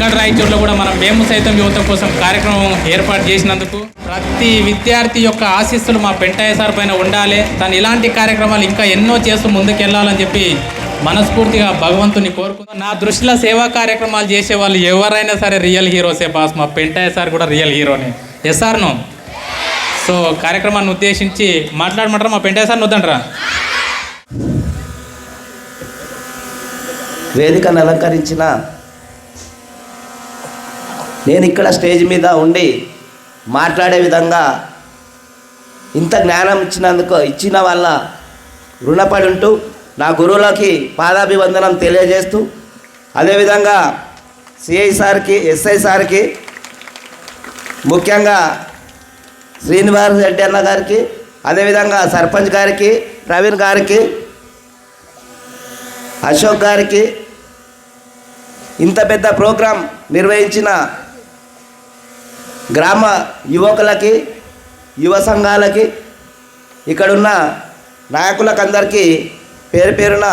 తంగడ కూడా మనం మేము సైతం యువత కోసం కార్యక్రమం ఏర్పాటు చేసినందుకు ప్రతి విద్యార్థి యొక్క ఆశీస్సులు మా పెంటయ్య సార్ పైన ఉండాలి. తను ఇలాంటి కార్యక్రమాలు ఇంకా ఎన్నో చేస్తూ ముందుకెళ్ళాలని చెప్పి మనస్ఫూర్తిగా భగవంతుని కోరుకుంటున్నాను నా దృష్టిలో సేవా కార్యక్రమాలు చేసే వాళ్ళు ఎవరైనా సరే రియల్ హీరోసే బాస్. మా పెంటయ్య సార్ కూడా రియల్ హీరోనే. ఎస్ సార్ సో కార్యక్రమాన్ని ఉద్దేశించి మాట్లాడమంటారా? మా పెంటయ్య సార్ వద్దంటారా? వేదికను అలంకరించిన నేను ఇక్కడ స్టేజ్ మీద ఉండి మాట్లాడే విధంగా ఇంత జ్ఞానం ఇచ్చినందుకు ఇచ్చిన వల్ల రుణపడి ఉంటూ నా గురువులకి పాదాభివందనం తెలియజేస్తూ అదేవిధంగా సిఐ సార్కి ఎస్ఐ సార్కి ముఖ్యంగా శ్రీనివాస్ రెడ్డి అన్న గారికి అదేవిధంగా సర్పంచ్ గారికి ప్రవీణ్ గారికి అశోక్ గారికి ఇంత పెద్ద ప్రోగ్రాం నిర్వహించిన గ్రామ యువకులకి యువ సంఘాలకి ఇక్కడున్న నాయకులకు అందరికీ పేరు పేరున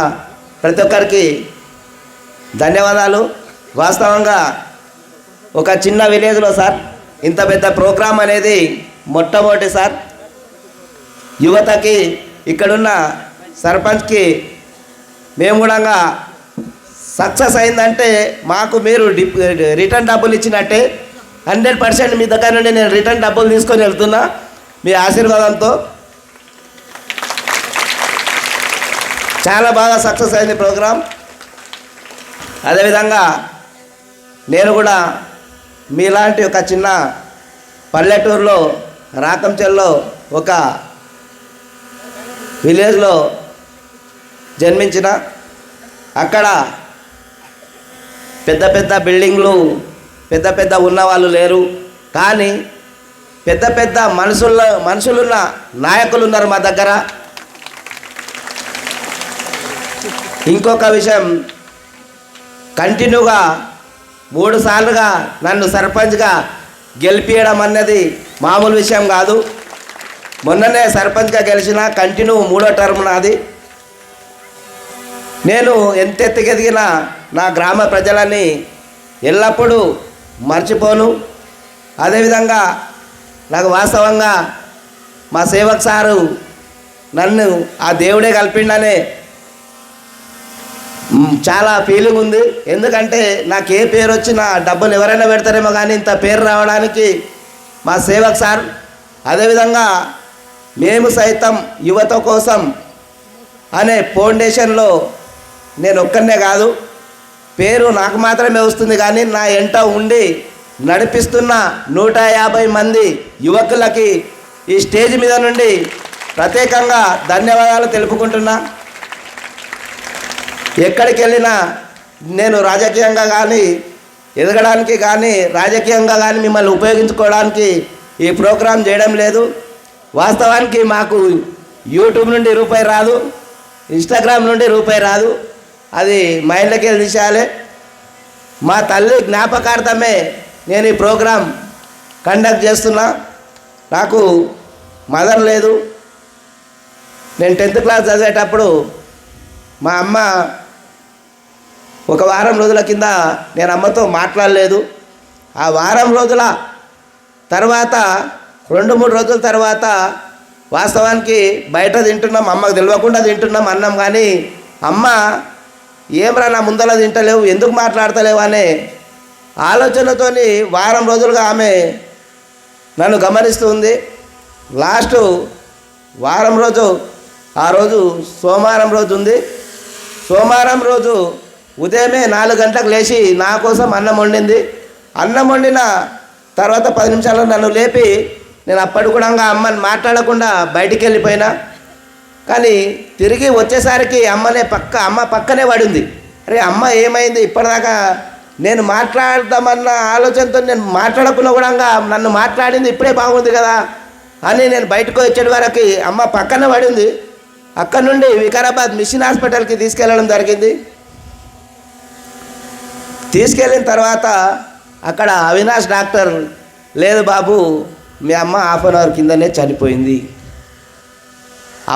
ప్రతి ఒక్కరికి ధన్యవాదాలు. వాస్తవంగా ఒక చిన్న విలేజ్లో సార్ ఇంత పెద్ద ప్రోగ్రాం అనేది మొట్టమొదటి సార్. యువతకి ఇక్కడున్న సర్పంచ్కి మేము కూడా సక్సెస్ అయిందంటే మాకు మీరు రిటర్న్ డబ్బులు ఇచ్చినట్టే హండ్రెడ్ పర్సెంట్ మీ దగ్గర నుండి నేను రిటర్న్ డబ్బులు తీసుకొని వెళ్తున్నా. మీ ఆశీర్వాదంతో. చాలా బాగా సక్సెస్ అయింది ప్రోగ్రాం అదేవిధంగా నేను కూడా మీలాంటి ఒక చిన్న పల్లెటూరులో రాకంచెల్లో ఒక విలేజ్లో జన్మించిన అక్కడ పెద్ద పెద్ద బిల్డింగ్లు పెద్ద పెద్ద ఉన్నవాళ్ళు లేరు. కానీ పెద్ద పెద్ద మనుషుల మనుషులున్న నాయకులు ఉన్నారు మా దగ్గర. ఇంకొక విషయం కంటిన్యూగా మూడు సార్లుగా నన్ను సర్పంచ్గా గెలిపించడం అన్నది మామూలు విషయం కాదు. మొన్ననే సర్పంచ్గా గెలిచిన కంటిన్యూ మూడో టర్మ్ నాది. నేను ఎంత ఎత్తుకెదిగినా నా గ్రామ ప్రజలని ఎల్లప్పుడూ మర్చిపోను. అదేవిధంగా నాకు వాస్తవంగా మా సేవక్ సారు నన్ను ఆ దేవుడే కలిపిండనే చాలా ఫీలింగ్ ఉంది. ఎందుకంటే నాకు ఏ పేరు వచ్చినా డబ్బులు ఎవరైనా పెడతారేమో కానీ ఇంత పేరు రావడానికి మా సేవక్ సార్ అదేవిధంగా మేము సైతం యువత కోసం అనే ఫౌండేషన్లో నేను ఒక్కనే కాదు పేరు నాకు మాత్రమే వస్తుంది కానీ నా ఎంట ఉండి నడిపిస్తున్న నూట యాభై మంది యువకులకి ఈ స్టేజ్ మీద నుండి ప్రత్యేకంగా ధన్యవాదాలు తెలుపుకుంటున్నా. ఎక్కడికి వెళ్ళినా నేను రాజకీయంగా కానీ ఎదగడానికి కానీ రాజకీయంగా కానీ మిమ్మల్ని ఉపయోగించుకోవడానికి ఈ ప్రోగ్రాం చేయడం లేదు. వాస్తవానికి మాకు యూట్యూబ్ నుండి రూపాయి రాదు ఇన్స్టాగ్రామ్ నుండి రూపాయి రాదు. అది మైండ్లోకి వెళ్ళి తీసేయాలి. మా తల్లి జ్ఞాపకార్థమే నేను ఈ ప్రోగ్రాం కండక్ట్ చేస్తున్నా. నాకు మదర్ లేదు. నేను టెన్త్ క్లాస్ చదివేటప్పుడు మా అమ్మ ఒక వారం రోజుల కింద నేను అమ్మతో మాట్లాడలేదు. ఆ వారం రోజుల తర్వాత రెండు మూడు రోజుల తర్వాత వాస్తవానికి బయట తింటున్నాం అమ్మకు తెలియకుండా తింటున్నాం అన్నం కానీ అమ్మ ఏమరా నా ముందర తింటలేవు ఎందుకు మాట్లాడతలేవు అనే ఆలోచనతోని వారం రోజులుగా ఆమె నన్ను గమనిస్తుంది. లాస్ట్ వారం రోజు ఆ రోజు సోమవారం రోజు ఉంది. సోమవారం రోజు ఉదయమే నాలుగు గంటలకు లేచి నా కోసం అన్నం వండింది. అన్నం వండిన తర్వాత పది నిమిషాల్లో నన్ను లేపి నేను అప్పటి కూడా అమ్మని మాట్లాడకుండా బయటికి వెళ్ళిపోయినా. కానీ తిరిగి వచ్చేసరికి అమ్మనే పక్క అమ్మ పక్కనే పడింది. అరే అమ్మ ఏమైంది? ఇప్పటిదాకా నేను మాట్లాడదామన్న ఆలోచనతో నేను మాట్లాడకుండా కూడా నన్ను మాట్లాడింది ఇప్పుడే బాగుంది కదా అని నేను బయటకు వచ్చేటి వరకు అమ్మ పక్కనే పడింది. అక్కడ నుండి వికారాబాద్ మిషన్ హాస్పిటల్కి తీసుకెళ్ళడం జరిగింది. తీసుకెళ్ళిన తర్వాత అక్కడ అవినాష్ డాక్టర్ లేదు బాబు మీ అమ్మ హాఫ్ అన్ అవర్ కిందనే చనిపోయింది.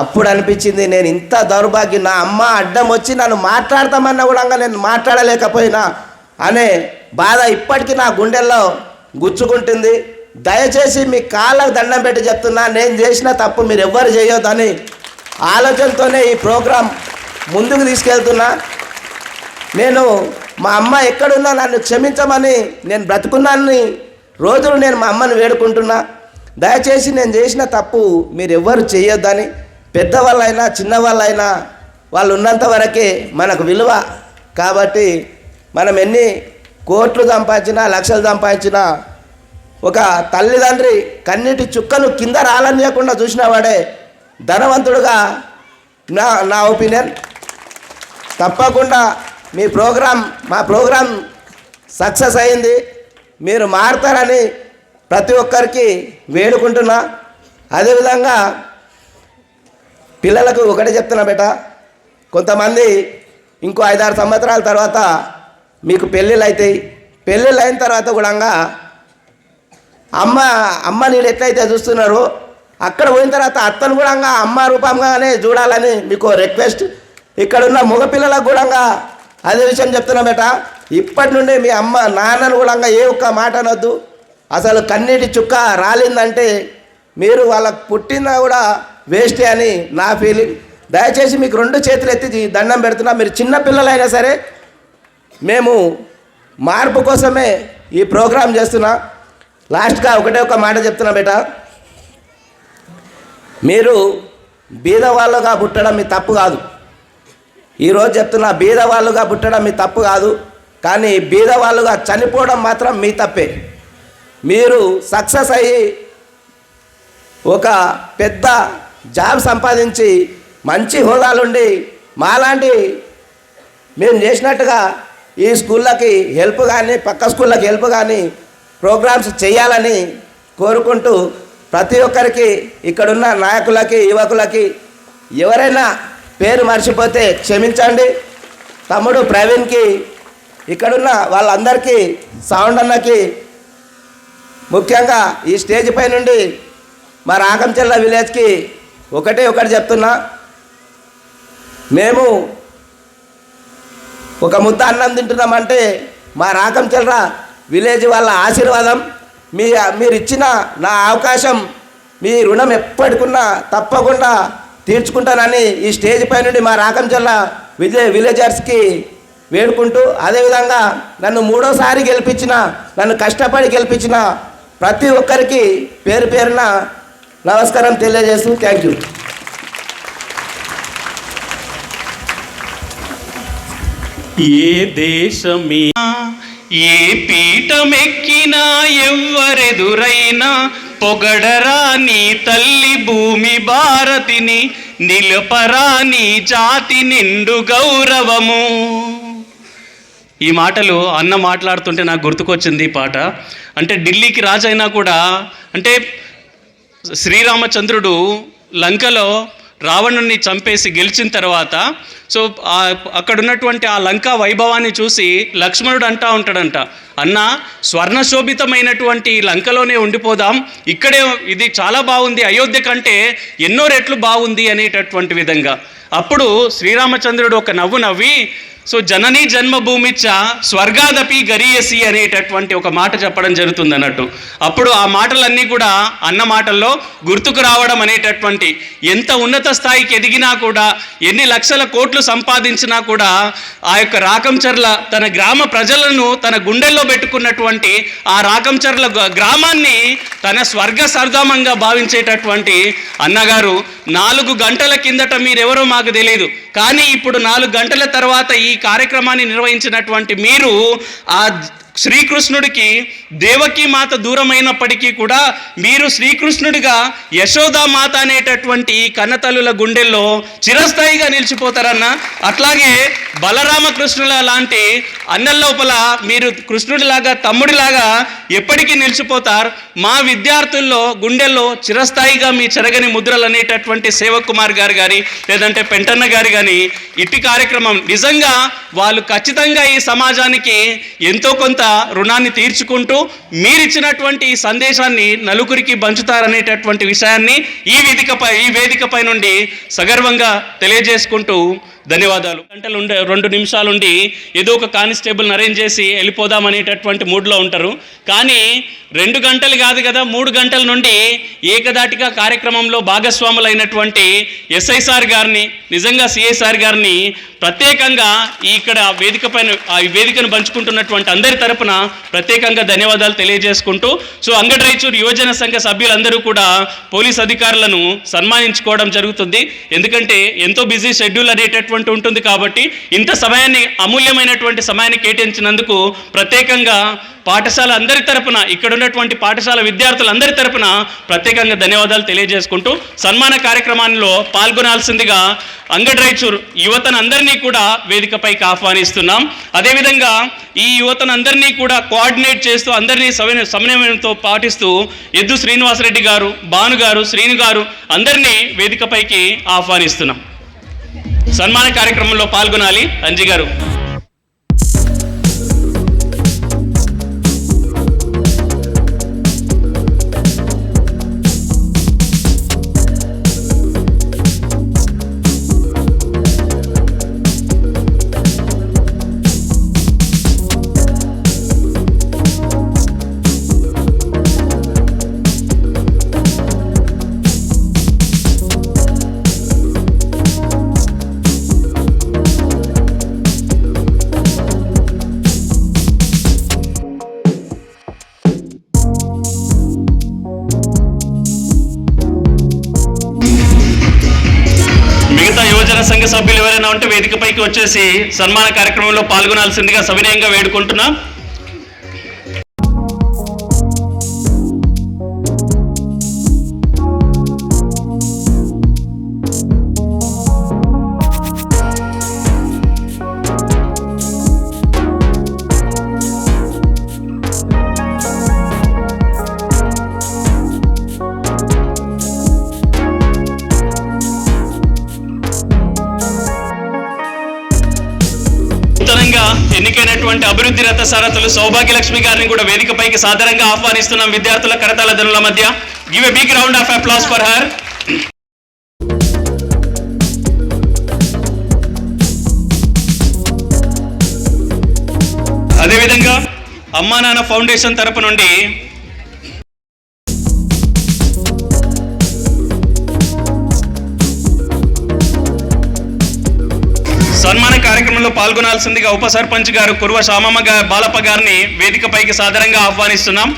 అప్పుడు అనిపించింది నేను ఇంత దౌర్భాగ్యం నా అమ్మ అడ్డం వచ్చి నన్ను మాట్లాడతామన్నా కూడా నేను మాట్లాడలేకపోయినా అనే బాధ ఇప్పటికీ నా గుండెల్లో గుచ్చుకుంటుంది. దయచేసి మీ కాళ్ళకు దండం పెట్టి చెప్తున్నా నేను చేసిన తప్పు మీరు ఎవ్వరు చేయొద్దని ఆలోచనతోనే ఈ ప్రోగ్రాం ముందుకు తీసుకెళ్తున్నా. నేను మా అమ్మ ఎక్కడున్నా నన్ను క్షమించమని నేను బ్రతుకున్నాన్ని రోజులు నేను మా అమ్మని వేడుకుంటున్నా. దయచేసి నేను చేసిన తప్పు మీరు ఎవ్వరు చేయొద్దని పెద్దవాళ్ళైనా చిన్నవాళ్ళైనా వాళ్ళు ఉన్నంత వరకే మనకు విలువ. కాబట్టి మనం ఎన్ని కోట్లు సంపాదించినా లక్షలు సంపాదించినా ఒక తల్లిదండ్రి కన్నీటి చుక్కను కింద రాలనియకుండా చూసిన వాడే ధనవంతుడుగా నా నా ఒపీనియన్. తప్పకుండా మీ ప్రోగ్రాం మా ప్రోగ్రాం సక్సెస్ అయింది. మీరు మారుతారని ప్రతి ఒక్కరికి వేడుకుంటున్నా. అదేవిధంగా పిల్లలకు ఒకటే చెప్తున్నా బేట కొంతమంది ఇంకో ఐదారు సంవత్సరాల తర్వాత మీకు పెళ్ళిళ్ళు అవుతాయి పెళ్ళిళ్ళు అయిన తర్వాత కూడా అమ్మ అమ్మ నేను ఎట్లయితే చూస్తున్నారు అక్కడ పోయిన తర్వాత అత్తను కూడా అమ్మ రూపంగానే చూడాలని మీకు రిక్వెస్ట్ ఇక్కడ ఉన్న మగపిల్లలకు కూడా అదే విషయం చెప్తున్నా బేట ఇప్పటి నుండి మీ అమ్మ నాన్నను కూడా ఏ ఒక్క మాట అనొద్దు. అసలు కన్నీటి చుక్క రాలిందంటే మీరు వాళ్ళకు పుట్టినా కూడా వేస్టే అని నా ఫీలింగ్ దయచేసి మీకు రెండు చేతులు ఎత్తి దండం పెడుతున్నా. మీరు చిన్న పిల్లలైనా సరే మేము మార్పు కోసమే ఈ ప్రోగ్రాం చేస్తున్నా. లాస్ట్గా ఒకటే ఒక మాట చెప్తున్నా బేట. మీరు బీదవాళ్ళుగా పుట్టడం మీ తప్పు కాదు. ఈరోజు చెప్తున్నా బీదవాళ్ళుగా పుట్టడం మీ తప్పు కాదు. కానీ బీదవాళ్ళుగా చనిపోవడం మాత్రం మీ తప్పే. మీరు సక్సెస్ అయ్యి ఒక పెద్ద జాబ్ సంపాదించి మంచి హోదాలుండి మాలాంటి మేము చేసినట్టుగా ఈ స్కూళ్ళకి హెల్ప్ కానీ పక్క స్కూళ్ళకి హెల్ప్ కానీ ప్రోగ్రామ్స్ చేయాలని కోరుకుంటూ ప్రతి ఒక్కరికి ఇక్కడున్న నాయకులకి యువకులకి ఎవరైనా పేరు మర్చిపోతే క్షమించండి. తమ్ముడు ప్రవీణ్కి ఇక్కడున్న వాళ్ళందరికీ సౌండ్ అన్నకి ముఖ్యంగా ఈ స్టేజ్ పై నుండి మా రాగంచెల్ల విలేజ్కి ఒకటే ఒకటి చెప్తున్నా. మేము ఒక ముద్ద అన్నం తింటున్నామంటే మా రాకంచెల్ర విలేజ్ వాళ్ళ ఆశీర్వాదం మీ మీరు ఇచ్చిన నా అవకాశం మీ రుణం ఎప్పటికున్నా తప్పకుండా తీర్చుకుంటానని ఈ స్టేజ్ పై నుండి మా రాకంచెల్ల విజయ్ విలేజర్స్కి వేడుకుంటూ అదేవిధంగా నన్ను మూడోసారి గెలిపించిన నన్ను కష్టపడి గెలిపించిన ప్రతి ఒక్కరికి పేరు పేరున నమస్కారం తెలియజేస్తూ థ్యాంక్ యూ ఏ దేశమే ఏ పీఠమెక్కినా ఎవ్వరెదురైనా పొగడరా నీ తల్లి భూమి భారతిని నిలపరా నీ జాతి నిండు గౌరవము. ఈ మాటలు అన్న మాట్లాడుతుంటే నాకు గుర్తుకొచ్చింది ఈ పాట. అంటే ఢిల్లీకి రాజైనా కూడా అంటే శ్రీరామచంద్రుడు లంకలో రావణుని చంపేసి గెలిచిన తర్వాత సో అక్కడున్నటువంటి అక్కడ ఉన్నటువంటి ఆ లంకా వైభవాన్ని చూసి లక్ష్మణుడు అంటా ఉంటాడంట అన్న స్వర్ణశోభితమైనటువంటి లంకలోనే ఉండిపోదాం ఇక్కడే ఇది చాలా బాగుంది అయోధ్య కంటే ఎన్నో రెట్లు బాగుంది అనేటటువంటి విధంగా. అప్పుడు శ్రీరామచంద్రుడు ఒక నవ్వు నవ్వి సో జననీ జన్మభూమిచ్చ స్వర్గాదపి గరీయసి అనేటటువంటి ఒక మాట చెప్పడం జరుగుతుంది అన్నట్టు అప్పుడు ఆ మాటలన్నీ కూడా అన్న మాటల్లో గుర్తుకు రావడం అనేటటువంటి ఎంత ఉన్నత స్థాయికి ఎదిగినా కూడా ఎన్ని లక్షల కోట్లు సంపాదించినా కూడా ఆ యొక్క రాకంచర్ల తన గ్రామ ప్రజలను తన గుండెల్లో పెట్టుకున్నటువంటి ఆ రాకంచర్ల గ్రామాన్ని తన స్వర్గ సర్గామంగా భావించేటటువంటి అన్నగారు నాలుగు గంటల కిందట మీరెవరో మాకు తెలియదు కానీ ఇప్పుడు నాలుగు గంటల తర్వాత ఈ కార్యక్రమాన్ని నిర్వహించినటువంటి మీరు ఆ శ్రీకృష్ణుడికి దేవకీ మాత దూరమైనప్పటికీ కూడా మీరు శ్రీకృష్ణుడిగా యశోదా మాత అనేటటువంటి కన్నతల్లుల గుండెల్లో చిరస్థాయిగా నిలిచిపోతారన్న అట్లాగే బలరామకృష్ణుల లాంటి అన్నల లోపల మీరు కృష్ణుడిలాగా తమ్ముడిలాగా ఎప్పటికీ నిలిచిపోతారు. మా విద్యార్థుల్లో గుండెల్లో చిరస్థాయిగా మీ చెరగని ముద్రలు అనేటటువంటి సేవక్ కుమార్ గారు కానీ లేదంటే పెంటన్న గారు కానీ ఇట్టి కార్యక్రమం నిజంగా వాళ్ళు ఖచ్చితంగా ఈ సమాజానికి ఎంతో కొంత రుణాన్ని తీర్చుకుంటూ మీరిచ్చినటువంటి ఈ సందేశాన్ని నలుగురికి పంచుతారనేటటువంటి విషయాన్ని ఈ వేదికపై ఈ వేదికపై నుండి సగర్వంగా తెలియజేసుకుంటూ ధన్యవాదాలు. గంటలు ఉండే రెండు నిమిషాలుండి ఏదో ఒక కానిస్టేబుల్ అరేంజ్ చేసి వెళ్ళిపోదాం అనేటటువంటి మూడ్లో ఉంటారు. కానీ రెండు గంటలు కాదు కదా మూడు గంటల నుండి ఏకదాటిగా కార్యక్రమంలో భాగస్వాములైనటువంటి ఎస్ఐ సార్ గారిని నిజంగా సిఐ సార్ గారిని ప్రత్యేకంగా ఇక్కడ వేదిక పైన ఆ వేదికను పంచుకుంటున్నటువంటి అందరి తరపున ప్రత్యేకంగా ధన్యవాదాలు తెలియజేసుకుంటూ సో అంగడ్రైచూర్ యువజన సంఘ సభ్యులందరూ కూడా పోలీస్ అధికారులను సన్మానించుకోవడం జరుగుతుంది. ఎందుకంటే ఎంతో బిజీ షెడ్యూల్ అనేటటువంటి ఉంటుంది కాబట్టి ఇంత సమయాన్ని అమూల్యమైనటువంటి సమయాన్ని కేటాయించినందుకు ప్రత్యేకంగా పాఠశాల అందరి తరపున ఇక్కడ ఉన్నటువంటి పాఠశాల విద్యార్థులందరి తరపున ప్రత్యేకంగా ధన్యవాదాలు తెలియజేసుకుంటూ సన్మాన కార్యక్రమాల్లో పాల్గొనాల్సిందిగా అంగడ్రైచూర్ యువతను అందరినీ కూడా వేదికపైకి ఆహ్వానిస్తున్నాం. అదేవిధంగా ఈ యువతను అందరినీ కూడా కోఆర్డినేట్ చేస్తూ అందరినీ సమన్వయ సమన్వయంతో పాటిస్తూ ఎద్దు శ్రీనివాసరెడ్డి గారు భాను గారు శ్రీను గారు అందరినీ వేదికపైకి ఆహ్వానిస్తున్నాం. సన్మాన కార్యక్రమంలో పాల్గొనాలి. అంజీ గారు వచ్చేసి సన్మాన కార్యక్రమంలో పాల్గొనాల్సిందిగా సవినయంగా వేడుకుంటున్నా. అయినటువంటి అభివృద్ధి రథ సారథులు సౌభాగ్యలక్ష్మి గారిని కూడా వేదికపైకి సాధారణంగా ఆహ్వానిస్తున్నాం. విద్యార్థుల కరతాల ధనుల మధ్య. Give a big round of applause for her అదేవిధంగా అమ్మా నాన్న ఫౌండేషన్ తరపు నుండి సన్మాన కార్యక్రమం కార్యక్రమంలో పాల్గొనాల్సిందిగా ఉప సర్పంచ్ గారు కురువ శామమ్మ గారు బాలప్ప గారిని వేదికపైకి సాదరంగా ఆహ్వానిస్తున్నాం.